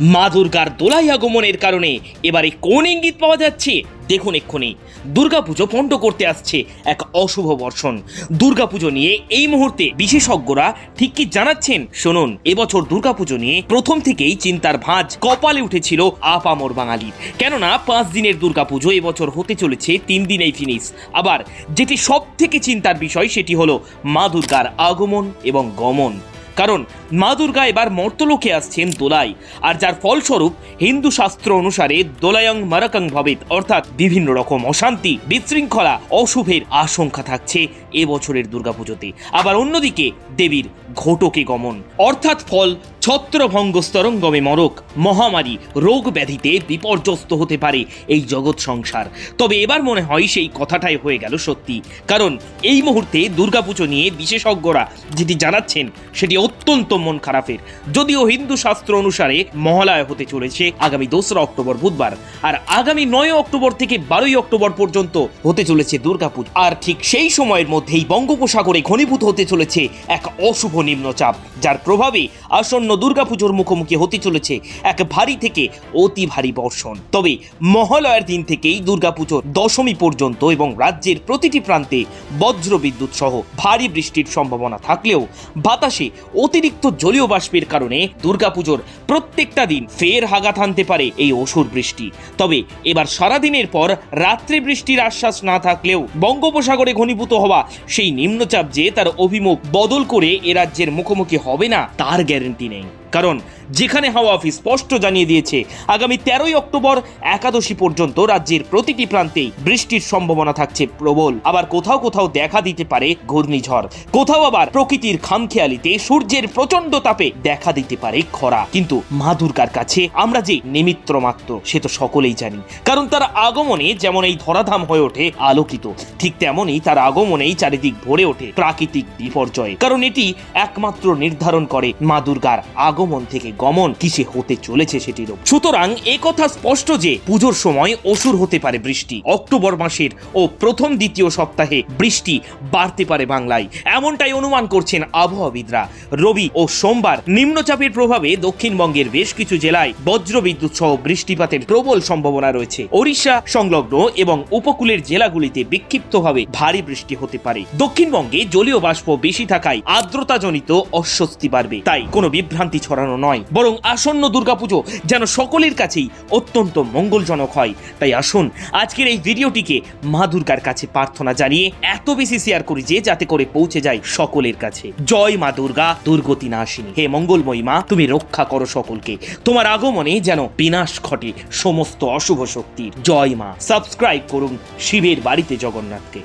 মা দুর্গার দোলাই আগমনের কারণে এবারে কোন ইঙ্গিত পাওয়া যাচ্ছে? দেখুন এক্ষুনি। দুর্গাপুজো পণ্ড করতে আসছে এক অশুভ বর্ষণ। দুর্গাপুজো নিয়ে এই মুহূর্তে বিশেষজ্ঞরা ঠিক কি জানাচ্ছেন? শুনুন, এবছর দুর্গাপুজো নিয়ে প্রথম থেকেই চিন্তার ভাঁজ কপালে উঠেছিল আপামর বাঙালির। কেননা পাঁচ দিনের দুর্গাপুজো এবছর হতে চলেছে তিন দিনেই ফিনিশ আবার যেটি সব থেকে চিন্তার বিষয় সেটি হলো মা দুর্গার আগমন এবং গমন। কারণ মা দুর্গা এবার মর্তলোকে আসছেন দোলাই আর যার ফলস্বরূপ হিন্দু শাস্ত্র অনুসারে দোলায়ং মারাকাং ভবিত, অর্থাৎ বিভিন্ন রকম অশান্তি, বিশৃঙ্খলা, অশুভের আশঙ্কা থাকছে এবছরের দুর্গাপুজোতে। আবার অন্যদিকে দেবীর ঘটকে গমন, অর্থাৎ ফল ছত্রভঙ্গস্তরঙ্গমে মরক। মহামারী রোগ ব্যাধিতে বিপর্যস্ত হতে পারে এই জগৎ সংসার। তবে এবার মনে হয় সেই কথাটাই হয়ে গেল সত্যি। কারণ এই মুহূর্তে দুর্গাপুজো নিয়ে বিশেষজ্ঞরা যেটি জানাচ্ছেন, সেটি অত্যন্ত মন খারাপের। যদিও হিন্দু শাস্ত্র অনুসারে মহালয়া হতে চলেছে আগামী দোসরা অক্টোবর বুধবার। আর আগামী নয় অক্টোবর থেকে বারোই অক্টোবর পর্যন্ত হতে চলেছে দুর্গাপুজো। আর ঠিক সেই সময়ের মধ্যেই বঙ্গোপসাগরে ঘনীভূত হতে চলেছে এক অশুভ নিম্নচাপ, যার প্রভাবে আসন্ন দুর্গাপুজোর মুখোমুখি হতে চলেছে এক ভারী থেকে অতি ভারী বর্ষণ। তবে মহালয়ার দিন থেকেই দুর্গাপুজোর দশমী পর্যন্ত এবং রাজ্যের প্রতিটি প্রান্তে বজ্র বিদ্যুৎ সহ ভারী বৃষ্টির সম্ভাবনা থাকলেও বাতাসে অতিরিক্ত জলীয় বাষ্পের কারণে দুর্গাপুজোর প্রত্যেকটা দিন ফের হাগাত আনতে পারে এই অসুর বৃষ্টি। তবে এবার সারাদিনের পর রাত্রে বৃষ্টির আশ্বাস না থাকলেও বঙ্গোপসাগরে ঘনীভূত হওয়া সেই নিম্নচাপ যে তার অভিমুখ বদল করে এ রাজ্যের মুখোমুখি হবে না, তার গ্যারেন্টি নেই। listening. কারণ যেখানে হাওয়া অফিস স্পষ্ট জানিয়ে দিয়েছে, আগামী তেরোই অক্টোবর একাদশী পর্যন্ত রাজ্যের প্রতিটি প্রান্তেই বৃষ্টির সম্ভাবনা থাকছে প্রবল। আবার কোথাও কোথাও দেখা দিতে পারে ঘূর্ণিঝড়। কোথাও আবার প্রকৃতির খামখেয়ালিতে সূর্যের প্রচণ্ড তাপে দেখা দিতে পারে খরা। কিন্তু মা দুর্গার কাছে আমরা যে নিমিত্র মাত্র সে তো সকলেই জানি। কারণ তার আগমনে যেমন এই ধরাধাম হয়ে ওঠে আলোকিত, ঠিক তেমনই তার আগমনেই চারিদিক ভরে ওঠে প্রাকৃতিক বিপর্যয়। কারণ এটি একমাত্র নির্ধারণ করে মা দুর্গার আগমন থেকে গমন কিসে হতে চলেছে সেটির সুতরাং কথা স্পষ্ট যে পুজোর সময় অসুর হতে পারে বৃষ্টি। অক্টোবর মাসের ও প্রথম দ্বিতীয় সপ্তাহে বৃষ্টি বাড়তে পারে বাংলায়। এমনটাই অনুমান করছেন আবহাওয়াবিদরা। রবি ও সোমবার নিম্নচাপের প্রভাবে দক্ষিণবঙ্গের বেশ কিছু জেলায় বজ্রবিদ্যুৎ সহ বৃষ্টিপাতের প্রবল সম্ভাবনা রয়েছে। ওড়িশা সংলগ্ন এবং উপকূলের জেলাগুলিতে বিক্ষিপ্তভাবে ভারী বৃষ্টি হতে পারে। দক্ষিণবঙ্গে জলীয় বাষ্প বেশি থাকায় আর্দ্রতাজনিত অস্বস্তি বাড়বে। তাই কোনো বিভ্রান্তি ছড়ানো নয়। বরং আসন্ন দুর্গাপুজো যেন সকলের কাছেই অত্যন্ত মঙ্গলজনক হয়। তাই আসুন, আজকের এই ভিডিওটিকে মা দুর্গার কাছে প্রার্থনা জানিয়ে এত বেশি শেয়ার করি যে যাতে করে পৌঁছে যায় সকলের কাছে। জয় মা দুর্গা, দুর্গতি নাশিনী। হে মঙ্গলময়ী মা, তুমি রক্ষা করো সকলকে। তোমার আগমনে যেন বিনাশ ঘটে সমস্ত অশুভ শক্তির। জয় মা। সাবস্ক্রাইব করুন শিবের বাড়িতে জগন্নাথকে।